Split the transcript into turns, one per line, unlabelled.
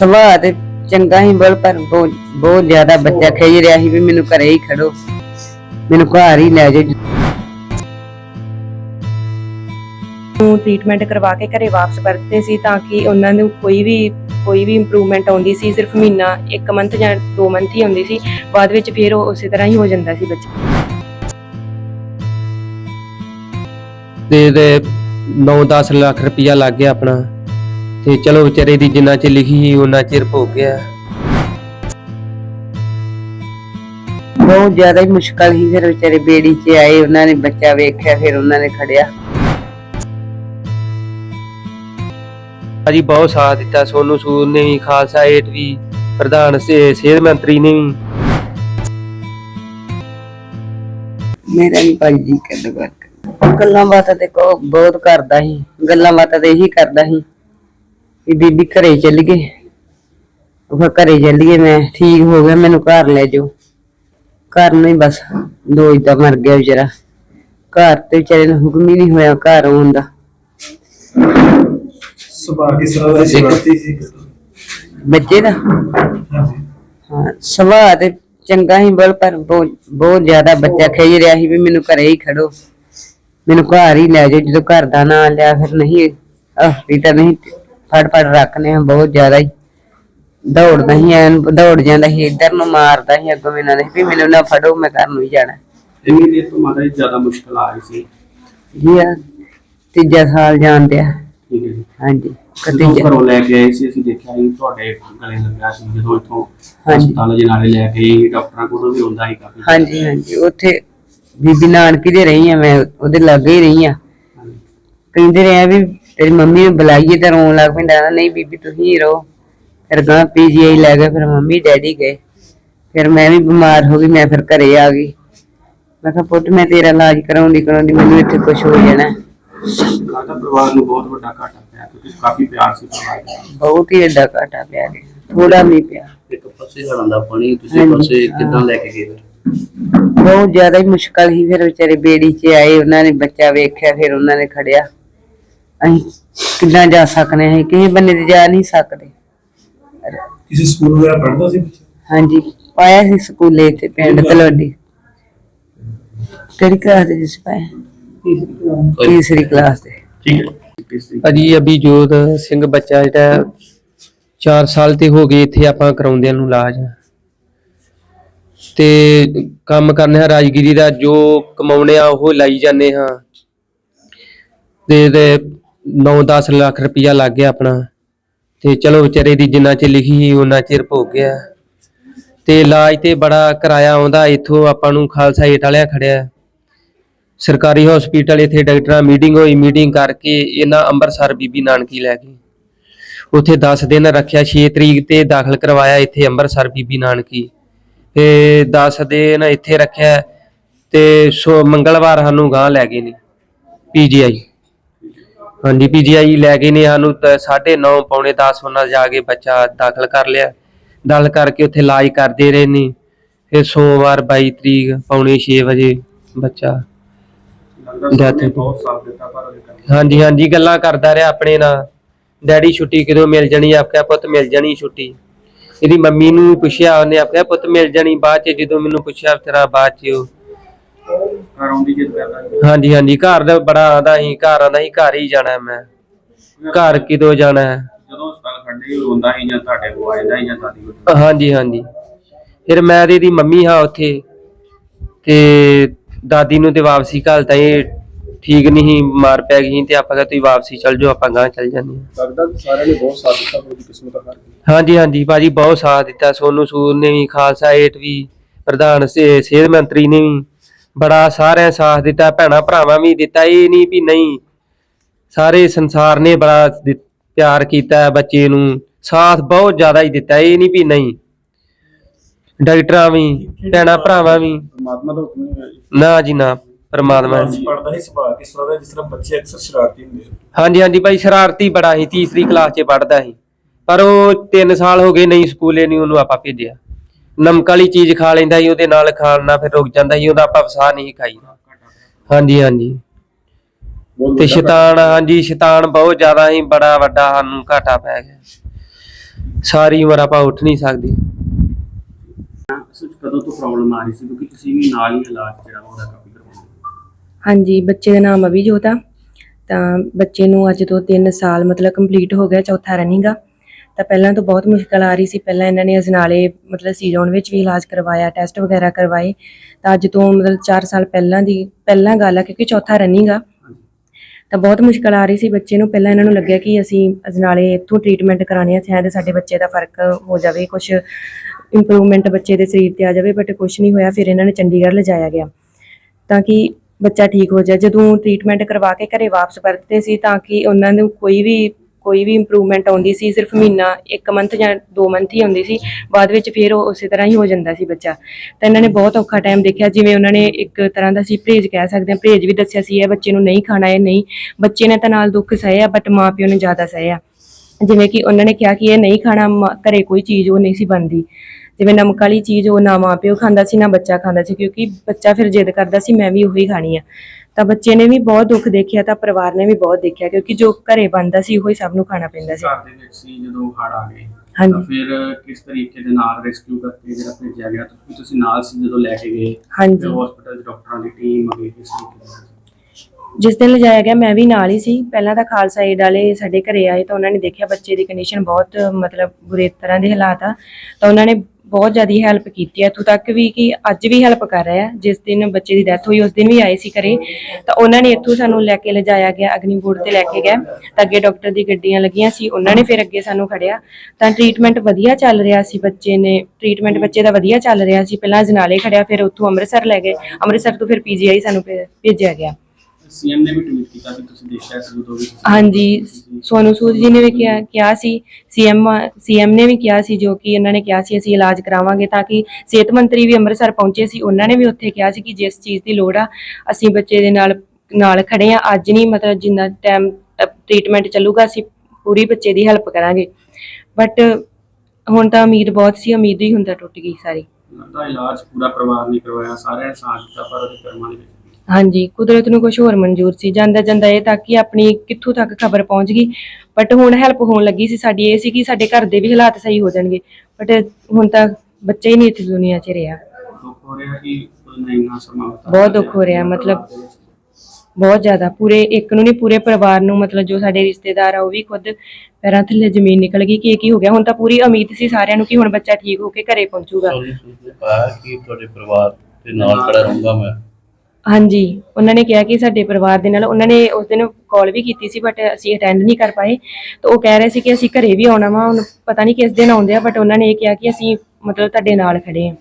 ਸੁਭਾਅ ਤੇ ਚੰਗਾ ਹੀ ਬਲ ਪਰ ਬਹੁਤ ਬਹੁਤ ਜ਼ਿਆਦਾ ਬੱਚਾ ਖਿਜ ਰਿਹਾ ਸੀ ਵੀ ਮੈਨੂੰ ਘਰੇ ਹੀ ਖੜੋ। ਮੈਨੂੰ ਘਰ ਹੀ ਲੈ ਜਾਓ।
ਨੂੰ ਟ੍ਰੀਟਮੈਂਟ ਕਰਵਾ ਕੇ ਘਰੇ ਵਾਪਸ ਕਰਦੇ ਸੀ ਤਾਂ ਕਿ ਉਹਨਾਂ ਨੂੰ ਕੋਈ ਵੀ ਕੋਈ ਵੀ ਇੰਪਰੂਵਮੈਂਟ ਆਉਂਦੀ ਸੀ ਸਿਰਫ ਮਹੀਨਾ ਇੱਕ ਮੰਥ ਜਾਂ 2 ਮੰਥ ਹੀ ਹੁੰਦੀ ਸੀ। ਬਾਅਦ ਵਿੱਚ ਫਿਰ ਉਹ ਉਸੇ ਤਰ੍ਹਾਂ ਹੀ ਹੋ ਜਾਂਦਾ ਸੀ ਬੱਚਾ।
ਤੇ ਤੇ 9-10 ਲੱਖ ਰੁਪਇਆ ਲੱਗ ਗਿਆ ਆਪਣਾ। ਤੇ ਚਲੋ ਵਿਚਾਰੇ ਦੀ ਜਿੰਨਾ ਚ ਲਿਖੀ ਸੀ ਉਹਨਾਂ ਚਿਰ ਭੋਗ ਗਿਆ।
ਬਹੁਤ ਜ਼ਿਆਦਾ ਹੀ ਮੁਸ਼ਕਲ ਸੀ ਫਿਰ ਵਿਚਾਰੇ ਬੇੜੀ 'ਚ ਆਏ ਉਹਨਾਂ ਨੇ ਬੱਚਾ ਵੇਖਿਆ ਫਿਰ ਉਹਨਾਂ ਨੇ ਖੜਿਆ।
ਭਾਜੀ ਬਹੁਤ ਸਾਥ ਦਿੱਤਾ ਸੋਨੂ ਸੂਦ ਨੇ ਵੀ ਖਾਲਸਾ ਏਟ ਵੀ ਪ੍ਰਧਾਨ ਸੇ- ਸਿਹਤ ਮੰਤਰੀ ਨੇ ਵੀ।
ਮੇਰਾ ਨਹੀਂ ਭਾਈ ਜੀ ਵਰਕ ਗੱਲਾਂ ਬਾਤਾਂ ਤੇ ਕੋ ਬਹੁਤ ਕਰਦਾ ਸੀ ਗੱਲਾਂ ਬਾਤਾਂ ਤੇ ਇਹੀ ਕਰਦਾ ਸੀ। ਵੀ ਬੀਬੀ ਘਰੇ ਚੱਲ ਗਏ। ਉਹ ਘਰੇ ਚੱਲ ਗਏ ਮੈਂ ਠੀਕ ਹੋ ਗਿਆ ਮੈਨੂੰ ਘਰ ਲੈ ਜਾਓ। ਘਰ ਨੂੰ ਹੀ ਬਸ ਦਾ ਮਰ ਗਿਆ ਵਿਚਾਰਾ। ਘਰ ਤੇ ਵਿਚਾਰੇ ਨੂੰ ਹੁਕਮ ਹੀ ਨਹੀਂ ਹੋਇਆ ਘਰ ਆਉਣ ਦਾ।
ਸੁਭਾਅ ਕਿਸ ਤਰ੍ਹਾਂ ਦਾ ਸੀ? ਵਰਤੀ ਸੀ ਕਿਸ ਤਰ੍ਹਾਂ?
ਬੱਚੇ ਦਾ?
ਹਾਂਜੀ।
ਹਾਂ ਸੁਭਾਅ ਤੇ ਚੰਗਾ ਹੀ ਬਲ ਪਰ ਬਹੁਤ ਬਹੁਤ ਜ਼ਿਆਦਾ ਬੱਚਾ ਖਿਜ ਰਿਹਾ ਸੀ ਵੀ ਮੈਨੂੰ ਘਰੇ ਹੀ ਖੜੋ। ਮੈਨੂੰ ਘਰ ਹੀ ਲੈ ਜਾਓ ਜਦੋਂ ਘਰ ਦਾ ਨਾਂ ਲਿਆ ਫਿਰ ਨਹੀਂ ਆਹ ਵੀ ਤਾਂ ਨਹੀਂ ਫੜ ਫੜ ਰੱਖਨੇ ਆ ਬਹੁਤ ਜ਼ਿਆਦਾ ਹੀ। ਦੌੜਦਾ ਹੀ ਐਨ ਦੌੜ ਜਾਂਦਾ ਸੀ ਇੱਧਰ ਨੂੰ ਮਾਰਦਾ ਸੀ ਅੱਗੋਂ ਮੈਨੂੰ ਨਹੀਂ ਵੀ ਮੈਨੂੰ ਨਾ ਫੜੋ ਮੈਂ ਘਰ ਨੂੰ ਹੀ ਜਾਣਾ।
ਇੰਨੀ ਦੇਰ ਤੋਂ ਮਾਤਾ ਜੀ ਜ਼ਿਆਦਾ ਮੁਸ਼ਕਲ ਆ ਰਹੀ ਸੀ।
ਜੀ ਆ ਤੀਜਾ ਸਾਲ ਜਾਂਦੇ ਆ
ਠੀਕ ਹੈ ਜੀ।
ਹਾਂਜੀ ਤੀਜਾ
ਘਰੋਂ ਲੈ ਕੇ ਆਏ ਸੀ ਅਸੀਂ ਦੇਖਿਆ ਸੀ ਤੁਹਾਡੇ ਗਲੇ ਲੱਗਾ ਸੀ ਜਦੋਂ ਇੱਥੋਂ
ਹਾਂਜੀ।
ਹਸਪਤਾਲ ਦੇ ਨਾਲੇ ਲੈ ਕੇ ਗਏ ਡਾਕਟਰਾਂ ਕੋਲ ਵੀ ਹੁੰਦਾ ਸੀ ਕਾਫੀ।
ਹਾਂਜੀ ਹਾਂਜੀ ਉੱਥੇ ਬੀਬੀ ਨਾਨਕੀ ਦੇ ਰਹੀ ਆ ਮੈਂ ਉਹਦੇ ਲਾਗੇ ਹੀ ਰਹੀ ਆ
ਹਾਂਜੀ।
ਕਹਿੰਦੇ ਰਹੇ ਆ ਵੀ ਤੇਰੀ ਮੰਮੀ ਨੂੰ ਬੁਲਾਈਏ ਤਾਂ ਰੋਣ ਲੱਗ ਪੈਂਦਾ ਨਹੀਂ ਬੀਬੀ ਤੁਸੀਂ ਹੀ ਰਹੋ। ਫਿਰ ਗਾਂ ਪੀਜੀਆਈ ਲੈ ਗਏ ਫਿਰ ਮੰਮੀ ਡੈਡੀ ਗਏ। ਫਿਰ ਮੈਂ ਵੀ ਬਿਮਾਰ ਹੋ ਗਈ ਮੈਂ ਫਿਰ ਘਰੇ ਆ ਗਈ। ਮੈਂ ਕਿਹਾ ਪੁੱਤ ਮੈਂ ਤੇਰਾ ਇਲਾਜ ਕਰਾਉਂਦੀ ਕਰਾਉਂਦੀ ਮੈਨੂੰ ਇੱਥੇ ਕੁਝ ਹੋ ਜਾਣਾ।
ਕਾਕਾ ਪਰਿਵਾਰ ਨੂੰ ਬਹੁਤ ਵੱਡਾ ਘਾਟਾ ਪਿਆ ਕਿਉਂਕਿ ਕਾਫੀ ਪਿਆਰ ਸੀ ਪਰਿਵਾਰ ਦਾ
ਬਹੁਤ ਹੀ ਵੱਡਾ ਘਾਟਾ ਪਿਆ ਗਿਆ ਥੋੜਾ ਨਹੀਂ ਪਿਆ।
ਇੱਕ ਪਾਸੇ ਹੜਾਂ ਦਾ ਪਾਣੀ ਤੁਸੀਂ
ਹਾਂਜੀ,
ਪਾਸੇ
ਹਾਂ।
ਕਿੱਦਾਂ ਲੈ ਕੇ ਗਏ
ਬਹੁਤ ਜ਼ਿਆਦਾ ਹੀ ਮੁਸ਼ਕਲ ਸੀ ਫਿਰ ਵਿਚਾਰੇ ਬੇੜੀ 'ਚ ਆਏ ਉਹਨਾਂ ਨੇ ਬੱਚਾ ਵੇਖਿਆ ਫਿਰ ਉਹਨਾਂ ਨੇ ਖੜਿਆ। ਅਸੀਂ ਕਿੱਦਾਂ ਜਾ ਸਕਨੇ ਹਾਂ ਕਿਸੇ ਬੰਨੇ ਤੇ ਜਾ ਨਹੀਂ ਸਕਦੇ।
ਕਿਸੇ ਸਕੂਲ ਵਗੈਰਾ ਪੜ੍ਹਦਾ ਸੀ ਬੱਚਾ?
ਹਾਂਜੀ ਪਾਇਆ ਸੀ ਸਕੂਲੇ ਇੱਥੇ ਪਿੰਡ ਤਲੋਡੀ ਕਿਹੜੀ ਕਲਾਸ ਦੇ ਵਿੱਚ ਪਾਇਆ? ਤੀਸਰੀ ਕਲਾਸ ਦੇ।
ਠੀਕ ਹੈ।
ਭਾਜੀ ਅਭਿਜੋਤ ਸਿੰਘ ਬੱਚਾ ਜਿਹੜਾ 4 ਸਾਲ ਤੇ ਹੋ ਗਏ ਇੱਥੇ ਆਪਾਂ ਕਰਾਉਂਦਿਆਂ ਨੂੰ ਇਲਾਜ। ਤੇ ਕੰਮ ਕਰਨੇ ਆ ਰਾਜਗੀਰੀ ਦਾ ਜੋ ਕਮਾਉਣੇ ਆ ਉਹ ਲਾਈ ਜਾਂਦੇ ਹਾਂ। ਤੇ ਤੇ 9-10 ਲੱਖ ਰੁਪਇਆ ਲੱਗ ਗਿਆ ਆਪਣਾ। ਤੇ ਚਲੋ ਵਿਚਾਰੇ ਦੀ ਜਿੰਨਾ ਚ ਲਿਖੀ ਸੀ ਉਹਨਾਂ ਚਿਰ ਭੋਗ ਗਿਆ। ਤੇ ਇਲਾਜ ਤੇ ਬੜਾ ਕਿਰਾਇਆ ਆਉਂਦਾ, ਇੱਥੋਂ ਆਪਾਂ ਨੂੰ ਖਾਲਸਾ ਏਟ ਵਾਲਿਆ ਖੜਿਆ। ਸਰਕਾਰੀ ਹਸਪੀਟਲ ਇੱਥੇ ਡਾਕਟਰਾਂ ਮੀਟਿੰਗ ਹੋਈ ਮੀਟਿੰਗ ਕਰਕੇ ਇਹਨਾਂ ਅੰਮ੍ਰਿਤਸਰ ਬੀਬੀ ਨਾਨਕੀ ਲੈ ਗਏ। ਉੱਥੇ 10 ਦਿਨ ਰੱਖਿਆ 6 ਤਰੀਕ ਤੇ ਦਾਖਲ ਕਰਵਾਇਆ ਇੱਥੇ ਅੰਮ੍ਰਿਤਸਰ ਬੀਬੀ ਨਾਨਕੀ। ਤੇ 10 ਦਿਨ ਇੱਥੇ ਰੱਖਿਆ ਤੇ ਸੋ ਮੰਗਲਵਾਰ ਸਾਨੂੰ ਗਾਂ ਲੈ ਗਏ ਨੇ ਪੀਜੀਆਈ ਹਾਂਜੀ ਪੀਜੀਆਈ ਲੈ ਗਏ ਨੇ ਸਾਨੂੰ 9:30 ਪੌਣੇ 10 ਉਹਨਾਂ ਜਾ ਕੇ ਬੱਚਾ ਦਾਖਲ ਕਰ ਲਿਆ। ਦਾਖਲ ਕਰਕੇ ਉੱਥੇ ਇਲਾਜ ਕਰਦੇ ਰਹੇ ਨੇ। ਫਿਰ ਸੋਮਵਾਰ 22 ਤਰੀਕ ਪੌਣੇ 6 ਵਜੇ ਬੱਚਾ ਹੋ
ਬਹੁਤ ਸਾਥ ਦਿੱਤਾ ਪਰ ਉਹਦੇ ਕਰਕੇ
ਹਾਂਜੀ ਹਾਂਜੀ ਗੱਲਾਂ ਕਰਦਾ ਰਿਹਾ ਆਪਣੇ ਨਾਲ। ਡੈਡੀ ਛੁੱਟੀ ਕਦੋਂ ਮਿਲ ਜਾਣੀ ਆਖਿਆ ਪੁੱਤ ਮਿਲ ਜਾਣੀ ਛੁੱਟੀ। ਇਹਦੀ ਮੰਮੀ ਨੂੰ ਪੁੱਛਿਆ ਉਹਨੇ ਆਖਿਆ ਪੁੱਤ ਮਿਲ ਜਾਣੀ ਬਾਅਦ ਚ ਜਦੋਂ ਮੈਨੂੰ ਪੁੱਛਿਆ ਤੇਰਾ ਬਾਅਦ ਚ।
ਜਿੱਦ ਕਰਦਾ ਸੀ।
ਹਾਂਜੀ ਹਾਂਜੀ ਘਰ ਦਾ ਬੜਾ ਆਂਦਾ ਸੀ ਘਰ ਆਂਦਾ ਸੀ ਘਰ ਹੀ ਜਾਣਾ ਮੈਂ। ਘਰ ਕਿਦੋਂ ਜਾਣਾ? ਹੈ
ਜਦੋਂ ਹਸਪਤਾਲ ਖੜਦੇ ਹੀ ਰੋਂਦਾ ਸੀ ਜਾਂ ਤੁਹਾਡੇ ਕੋਲ ਆਇਦਾ ਸੀ ਜਾਂ ਦਾਦੀ ਕੋਲ
ਹਾਂਜੀ ਹਾਂਜੀ। ਫਿਰ ਮੈਂ ਤੇ ਇਹਦੀ ਮੰਮੀ ਹਾਂ ਉੱਥੇ ਤੇ ਦਾਦੀ ਨੂੰ ਤੇ ਵਾਪਸੀ ਘਲਤਾ ਇਹ ਠੀਕ ਨਹੀਂ ਸੀ, ਮਾਰ ਪੈ ਗਈ ਸੀ ਤੇ ਆਪਾਂ ਕਿਹਾ ਤੁਸੀਂ ਵਾਪਸੀ ਚੱਲ ਜਾਓ ਆਪਾਂ ਗਾਂ ਚੱਲ ਜਾਂਦੇ ਹਾਂ।
ਲੱਗਦਾ ਕਿ ਸਾਰਿਆਂ ਨੇ ਬਹੁਤ ਸਾਥ ਦਿੱਤਾ ਉਹਦੀ ਕਿਸਮਤ ਹਾਰ ਗਈ
ਹਾਂਜੀ ਹਾਂਜੀ ਭਾਜੀ ਬਹੁਤ ਸਾਥ ਦਿੱਤਾ ਸੋਨੂ ਸੂਦ ਨੇ ਵੀ ਖਾਲਸਾ ਏਟ ਵੀ ਪ੍ਰਧਾਨ ਸੇ- ਸਿਹਤ ਮੰਤਰੀ ਨੇ ਵੀ। ਬੜਾ ਸਾਰਿਆਂ ਸਾਥ ਦਿੱਤਾ ਭੈਣਾ ਭਰਾਵਾਂ ਵੀ ਦਿੱਤਾ ਇਹ ਨਹੀਂ ਵੀ ਨਹੀਂ। ਸਾਰੇ ਸੰਸਾਰ ਨੇ ਬੜਾ ਪਿਆਰ ਕੀਤਾ ਬੱਚੇ ਨੂੰ ਸਾਥ ਬਹੁਤ ਜ਼ਿਆਦਾ ਹੀ ਦਿੱਤਾ ਇਹ ਨਹੀਂ ਵੀ ਨਹੀਂ। ਡਾਕਟਰਾਂ ਵੀ ਭੈਣਾ ਭਰਾਵਾਂ ਵੀ।
ਪਰਮਾਤਮਾ ਦਾ ਹੁਕਮ ਨਹੀਂ ਹੈ ਜੀ।
ਨਾ ਜੀ ਨਾ ਪਰਮਾਤਮਾ ਜੀ।
ਪੜਦਾ ਹੀ ਸੁਭਾਅ ਕਿਸ ਤਰ੍ਹਾਂ ਦਾ ਜਿਸ ਤਰ੍ਹਾਂ ਬੱਚੇ ਅਕਸਰ ਸ਼ਰਾਰਤੀ ਹੁੰਦੇ ਆ।
ਹਾਂਜੀ ਹਾਂਜੀ ਭਾਈ ਸ਼ਰਾਰਤੀ ਬੜਾ ਸੀ ਤੀਸਰੀ ਕਲਾਸ 'ਚ ਪੜਦਾ ਸੀ। ਪਰ ਉਹ 3 ਸਾਲ ਹੋ ਗਏ ਨਹੀਂ ਸਕੂਲੇ ਨਹੀਂ ਉਹਨੂੰ ਆਪਾਂ ਭੇਜਿਆ। ਨਮਕ ਵਾਲੀ ਚੀਜ਼ ਖਾ ਲੈਂਦਾ ਸੀ ਉਹਦੇ ਨਾਲ ਖਾਣ ਨਾਲ ਫਿਰ ਰੁਕ ਜਾਂਦਾ ਸੀ ਉਹਦਾ ਆਪਾਂ ਵਸਾ ਨਹੀਂ ਖਾਈ। ਹਾਂਜੀ ਹਾਂਜੀ। ਤੇ ਸ਼ੈਤਾਨ ਹਾਂਜੀ ਸ਼ੈਤਾਨ ਬਹੁਤ ਜ਼ਿਆਦਾ ਹੀ ਬੜਾ ਵੱਡਾ ਸਾਨੂੰ ਘਾਟਾ ਪੈ ਗਿਆ। ਸਾਰੀ ਉਮਰ ਆਪਾਂ ਉੱਠ ਨਹੀਂ ਸਕਦੇ।
ਇਸ ਵਿੱਚ ਕਦੋਂ ਤੋਂ ਪ੍ਰੋਬਲਮ ਆ ਰਹੀ ਸੀ? ਕਿਉਂਕਿ ਤੁਸੀਂ ਵੀ ਨਾਲ ਹੀ ਇਲਾਜ ਜਿਹੜਾ ਉਹਦਾ ਕਾਫੀ ਕਰਵਾਉਂਦੇ
ਹਾਂਜੀ ਬੱਚੇ ਦਾ ਨਾਮ ਅਭਿਜੋਤ ਆ ਤਾਂ ਬੱਚੇ ਨੂੰ ਅੱਜ ਤੋਂ 3 ਸਾਲ ਮਤਲਬ ਕੰਪਲੀਟ ਹੋ ਗਿਆ ਚੌਥਾ ਰਨਿੰਗ ਆ। ਤਾਂ ਪਹਿਲਾਂ ਤੋਂ ਬਹੁਤ ਮੁਸ਼ਕਲ ਆ ਰਹੀ ਸੀ। ਪਹਿਲਾਂ ਇਹਨਾਂ ਨੇ ਅਜਨਾਲੇ ਮਤਲਬ ਸੀਜ਼ਨ ਵਿੱਚ ਵੀ ਇਲਾਜ ਕਰਵਾਇਆ ਟੈਸਟ ਵਗੈਰਾ ਕਰਵਾਏ। ਤਾਂ ਅੱਜ ਤੋਂ ਮਤਲਬ 4 ਸਾਲ ਪਹਿਲਾਂ ਦੀ, ਪਹਿਲਾਂ ਗੱਲ ਆ, ਕਿਉਂਕਿ ਚੌਥਾ ਰਨਿੰਗ ਆ। ਤਾਂ ਬਹੁਤ ਮੁਸ਼ਕਲ ਆ ਰਹੀ ਸੀ ਬੱਚੇ ਨੂੰ। ਪਹਿਲਾਂ ਇਹਨਾਂ ਨੂੰ ਲੱਗਿਆ ਕਿ ਅਸੀਂ ਅਜਨਾਲੇ ਇੱਥੋਂ ਟ੍ਰੀਟਮੈਂਟ ਕਰਾਉਣੀ ਆ, ਸ਼ਾਇਦ ਸਾਡੇ ਬੱਚੇ ਦਾ ਫ਼ਰਕ ਹੋ ਜਾਵੇ ਕੁਝ ਇੰਪਰੂਵਮੈਂਟ ਬੱਚੇ ਦੇ ਸਰੀਰ ਤੇ ਆ ਜਾਵੇ ਬਟ ਕੁਝ ਨਹੀਂ ਹੋਇਆ, ਫਿਰ ਇਹਨਾਂ ਨੇ ਚੰਡੀਗੜ੍ਹ ਲਿਜਾਇਆ ਗਿਆ। ਤਾਂ ਕਿ ਬੱਚਾ ਠੀਕ ਹੋ ਜਾਏ। ਜਦੋਂ ਟ੍ਰੀਟਮੈਂਟ ਕਰਵਾ ਕੇ ਘਰੇ ਵਾਪਸ ਪਰਤਦੇ ਸੀ, ਤਾਂ ਕਿ ਉਹਨਾਂ ਨੂੰ ਕੋਈ ਵੀ ਕੋਈ ਵੀ ਇੰਪਰੂਵਮੈਂਟ ਆਉਂਦੀ ਸੀ, ਸਿਰਫ ਮਹੀਨਾ, ਇੱਕ ਮੰਥ ਜਾਂ 2 ਮੰਥ ਹੀ ਹੁੰਦੀ ਸੀ, ਬਾਅਦ ਵਿੱਚ ਫਿਰ ਉਹ ਉਸੇ ਤਰ੍ਹਾਂ ਹੀ ਹੋ ਜਾਂਦਾ ਸੀ ਬੱਚਾ। ਤਾਂ ਇਹਨਾਂ ਨੇ ਬਹੁਤ ਔਖਾ ਟਾਈਮ ਦੇਖਿਆ, ਜਿਵੇਂ ਉਹਨਾਂ ਨੇ ਇੱਕ ਤਰ੍ਹਾਂ ਦਾ ਸੀ ਪਰਹੇਜ ਕਹਿ ਸਕਦੇ ਹਾਂ, ਪਰਹੇਜ ਵੀ ਦੱਸਿਆ ਸੀ, ਇਹ ਬੱਚੇ ਨੂੰ ਨਹੀਂ ਖਾਣਾ, ਇਹ ਨਹੀਂ, ਬੱਚੇ ਨੇ ਤਾਂ ਨਾਲ ਦੁੱਖ ਸਹਿਆ ਬਟ ਮਾਪਿਓ ਨੇ ਜ਼ਿਆਦਾ ਸਹਿਆ। ਜਿਵੇਂ ਕਿ ਉਹਨਾਂ ਨੇ ਕਿਹਾ ਕਿ ਇਹ ਨਹੀਂ ਖਾਣਾ ਘਰੇ ਕੋਈ ਚੀਜ਼ ਉਹ ਨਹੀਂ ਸੀ ਬਣਦੀ। ਜਿਵੇਂ ਨਮਕ ਵਾਲੀ ਚੀਜ਼ ਉਹ ਨਾ ਮਾਂ ਪਿਓ ਖਾਂਦਾ ਸੀ, ਨਾ ਬੱਚਾ ਖਾਂਦਾ ਸੀ, ਕਿਉਂਕਿ ਬੱਚਾ ਫਿਰ ਜਿੱਦ ਕਰਦਾ ਸੀ, ਮੈਂ ਵੀ ਉਹੀ ਖਾਣੀ ਆ। ਤਾਂ ਬੱਚੇ ਨੇ ਵੀ ਬਹੁਤ ਦੁੱਖ ਦੇਖਿਆ ਤਾਂ ਪਰਿਵਾਰ ਨੇ ਵੀ ਬਹੁਤ ਦੇਖਿਆ ਕਿਉਂਕਿ ਜੋ ਘਰੇ ਬਣਦਾ ਸੀ ਉਹੀ ਸਭ ਨੂੰ ਖਾਣਾ ਪੈਂਦਾ ਸੀ।
ਘਰ ਦੇ ਵਿੱਚ ਸੀ ਜਦੋਂ ਹੜ ਆ ਗਏ।
ਹਾਂਜੀ।
ਤਾਂ ਫਿਰ ਕਿਸ ਤਰੀਕੇ ਦੇ ਨਾਲ ਰੈਸਕਿਊ ਕਰਕੇ ਜਿਹੜਾ ਭੇਜਿਆ ਗਿਆ? ਤੁਸੀਂ ਤੁਸੀਂ ਨਾਲ ਸੀ ਜਦੋਂ ਲੈ ਕੇ ਗਏ?
ਹਾਂਜੀ।
ਹਸਪੀਟਲ ਦੇ ਡਾਕਟਰਾਂ ਦੀ ਟੀਮ ਅਗੇ ਕਿਸ ਤਰੀਕੇ ਨਾਲ?
ਜਿਸ ਦਿਨ ਲਿਜਾਇਆ ਗਿਆ ਮੈਂ ਵੀ ਨਾਲ ਹੀ ਸੀ। ਪਹਿਲਾਂ ਤਾਂ ਖਾਲਸਾ ਏਡ ਵਾਲੇ ਸਾਡੇ ਘਰੇ ਆਏ ਤਾਂ ਉਹਨਾਂ ਨੇ ਦੇਖਿਆ ਬੱਚੇ ਦੀ ਕੰਡੀਸ਼ਨ ਬਹੁਤ ਮਤਲਬ ਬੁਰੇ ਤਰ੍ਹਾਂ ਦੇ ਹਾਲਾਤ ਆ। ਤਾਂ ਉਹਨਾਂ ਨੇ ਬਹੁਤ ਜ਼ਿਆਦਾ ਹੈਲਪ ਕੀਤੀ ਹੈ। ਇੱਥੋਂ ਤੱਕ ਵੀ ਕਿ ਅੱਜ ਵੀ ਹੈਲਪ ਕਰ ਰਹੇ ਆ ਜਿਸ ਦਿਨ ਬੱਚੇ ਦੀ ਡੈਥ ਹੋਈ, ਉਸ ਦਿਨ ਵੀ ਆਏ ਸੀ ਘਰੇ। ਤਾਂ ਉਹਨਾਂ ਨੇ ਇੱਥੋਂ ਸਾਨੂੰ ਲੈ ਕੇ ਲਿਜਾਇਆ ਗਿਆ ਅਗਨੀਬੋਰਡ ਤੇ ਲੈ ਕੇ ਗਏ ਤਾਂ ਅੱਗੇ ਡਾਕਟਰ ਦੀ ਗੱਡੀਆਂ ਲੱਗੀਆਂ ਸੀ, ਉਹਨਾਂ ਨੇ ਫਿਰ ਅੱਗੇ ਸਾਨੂੰ ਖੜਿਆ। ਤਾਂ ਟ੍ਰੀਟਮੈਂਟ ਵਧੀਆ ਚੱਲ ਰਿਹਾ ਸੀ ਬੱਚੇ ਨੇ। ਟ੍ਰੀਟਮੈਂਟ ਬੱਚੇ ਦਾ ਵਧੀਆ ਚੱਲ ਰਿਹਾ ਸੀ। ਪਹਿਲਾਂ ਜਨਾਲੇ ਖੜਿਆ, ਫਿਰ ਉੱਥੋਂ ਅੰਮ੍ਰਿਤਸਰ ਲੈ ਗਏ। ਅੰਮ੍ਰਿਤਸਰ ਤੋਂ ਫਿਰ ਪੀਜੀਆਈ ਸਾਨੂੰ ਭੇਜਿਆ ਗਿਆ।
ਸੀਐਮ ਨੇ ਵੀ ਟਵੀਟ ਕੀਤਾ ਕਿ ਤੁਸੀਂ ਦੇਖਿਆ ਸੀ ਜਦੋਂ ਵੀ
ਹਾਂਜੀ ਸੋਨੂ ਸੂਦ ਜੀ ਨੇ ਵੀ ਕਿਹਾ ਕਿਹਾ ਸੀ ਸੀਐਮ ਸੀਐਮ ਨੇ ਵੀ ਕਿਹਾ ਸੀ ਜੋ ਕਿ ਉਹਨਾਂ ਨੇ ਕਿਹਾ ਸੀ ਅਸੀਂ ਇਲਾਜ ਕਰਾਵਾਂਗੇ ਤਾਂ ਕਿ ਸਿਹਤ ਮੰਤਰੀ ਵੀ ਅੰਮ੍ਰਿਤਸਰ ਪਹੁੰਚੇ ਸੀ ਉਹਨਾਂ ਨੇ ਵੀ ਉੱਥੇ ਕਿਹਾ ਸੀ ਕਿ ਜਿਸ ਚੀਜ਼ ਦੀ ਲੋੜ ਆ ਅਸੀਂ ਬੱਚੇ ਦੇ ਨਾਲ ਨਾਲ ਖੜੇ ਆ ਅੱਜ ਨਹੀਂ ਮਤਲਬ ਜਿੰਨਾ ਟਾਈਮ ਟ੍ਰੀਟਮੈਂਟ ਚੱਲੂਗਾ ਅਸੀਂ ਪੂਰੀ ਬੱਚੇ ਦੀ ਹੈਲਪ ਕਰਾਂਗੇ। ਬਟ ਹੁਣ ਤਾਂ ਉਮੀਦ ਬਹੁਤ ਸੀ ਉਮੀਦ ਹੀ ਹੁੰਦਾ ਟੁੱਟ ਗਈ ਸਾਰੀ।
ਲੱਗਦਾ ਇਲਾਜ ਪੂਰਾ ਪਰਿਵਾਰ ਨੇ ਕਰਵਾਇਆ ਸਾਰਿਆਂ ਨੇ ਸਾਥ ਦਿੱਤਾ ਪਰ ਉਹਦੇ ਕਰਮਾਂ ਦੇ ਵਿੱਚ
ਹਾਂਜੀ ਕੁਦਰਤ ਨੂੰ ਕੁਝ ਹੋਰ ਮਨਜ਼ੂਰ ਸੀ। ਜਾਂਦਾ ਜਾਂਦਾ ਇਹ ਤੱਕ ਕਿ ਆਪਣੀ ਕਿੱਥੋਂ ਤੱਕ ਖਬਰ ਪਹੁੰਚ ਗਈ। ਬਟ ਹੁਣ ਹੈਲਪ ਹੋਣ ਲੱਗੀ ਸੀ ਸਾਡੀ ਇਹ ਸੀ ਕਿ ਸਾਡੇ ਘਰ ਦੇ ਵੀ ਹਾਲਾਤ ਸਹੀ ਹੋ ਜਾਣਗੇ। ਬਟ ਹੁਣ ਤਾਂ ਬੱਚਾ ਹੀ ਨਹੀਂ ਇੱਥੇ ਦੁਨੀਆ 'ਚ ਰਿਹਾ।
ਦੁੱਖ ਹੋ ਰਿਹਾ ਕਿ ਉਹਨੇ ਇੰਨਾ ਸਮਾਂ ਬਿਤਾਇਆ
ਬਹੁਤ ਦੁੱਖ ਹੋ ਰਿਹਾ, ਮਤਲਬ ਬਹੁਤ ਜ਼ਿਆਦਾ। ਪੂਰੇ ਇੱਕ ਨੂੰ ਨਹੀਂ ਪੂਰੇ ਪਰਿਵਾਰ ਨੂੰ ਮਤਲਬ ਜੋ ਸਾਡੇ ਰਿਸ਼ਤੇਦਾਰ ਆ ਉਹ ਵੀ ਖੁਦ ਪੈਰਾਂ ਥੱਲੇ ਜ਼ਮੀਨ ਨਿਕਲ ਗਈ ਕਿ ਇਹ ਕੀ ਹੋ ਗਿਆ। ਹੁਣ ਤਾਂ ਪੂਰੀ ਉਮੀਦ ਸੀ ਸਾਰਿਆਂ ਨੂੰ ਕਿ ਹੁਣ ਬੱਚਾ ਠੀਕ ਹੋ ਕੇ ਘਰੇ ਪਹੁੰਚੂਗਾ।
ਸੋਨੀ ਨੇ ਪਾਇਆ ਕਿ ਤੁਹਾਡੇ ਪਰਿਵਾਰ ਦੇ ਨਾਲ ਖੜਾ ਰਹੂੰਗਾ ਮੈਂ।
ਹਾਂਜੀ, ਉਹਨਾਂ ਨੇ ਕਿਹਾ ਕਿ ਸਾਡੇ ਪਰਿਵਾਰ ਦੇ ਨਾਲ, ਉਹਨਾਂ ਨੇ ਉਸ ਦਿਨ ਕਾਲ ਵੀ ਕੀਤੀ ਸੀ ਬਟ ਅਸੀਂ ਅਟੈਂਡ ਨਹੀਂ ਕਰ ਪਾਏ। ਤਾਂ ਉਹ ਕਹਿ ਰਹੇ ਸੀ ਕਿ ਅਸੀਂ ਘਰੇ ਵੀ ਆਉਣਾ ਵਾ, ਹੁਣ ਪਤਾ ਨਹੀਂ ਕਿਸ ਦਿਨ ਆਉਂਦੇ ਆ ਬਟ ਉਹਨਾਂ ਨੇ ਇਹ ਕਿਹਾ ਕਿ ਅਸੀਂ ਮਤਲਬ ਤੁਹਾਡੇ ਨਾਲ ਖੜੇ ਹਾਂ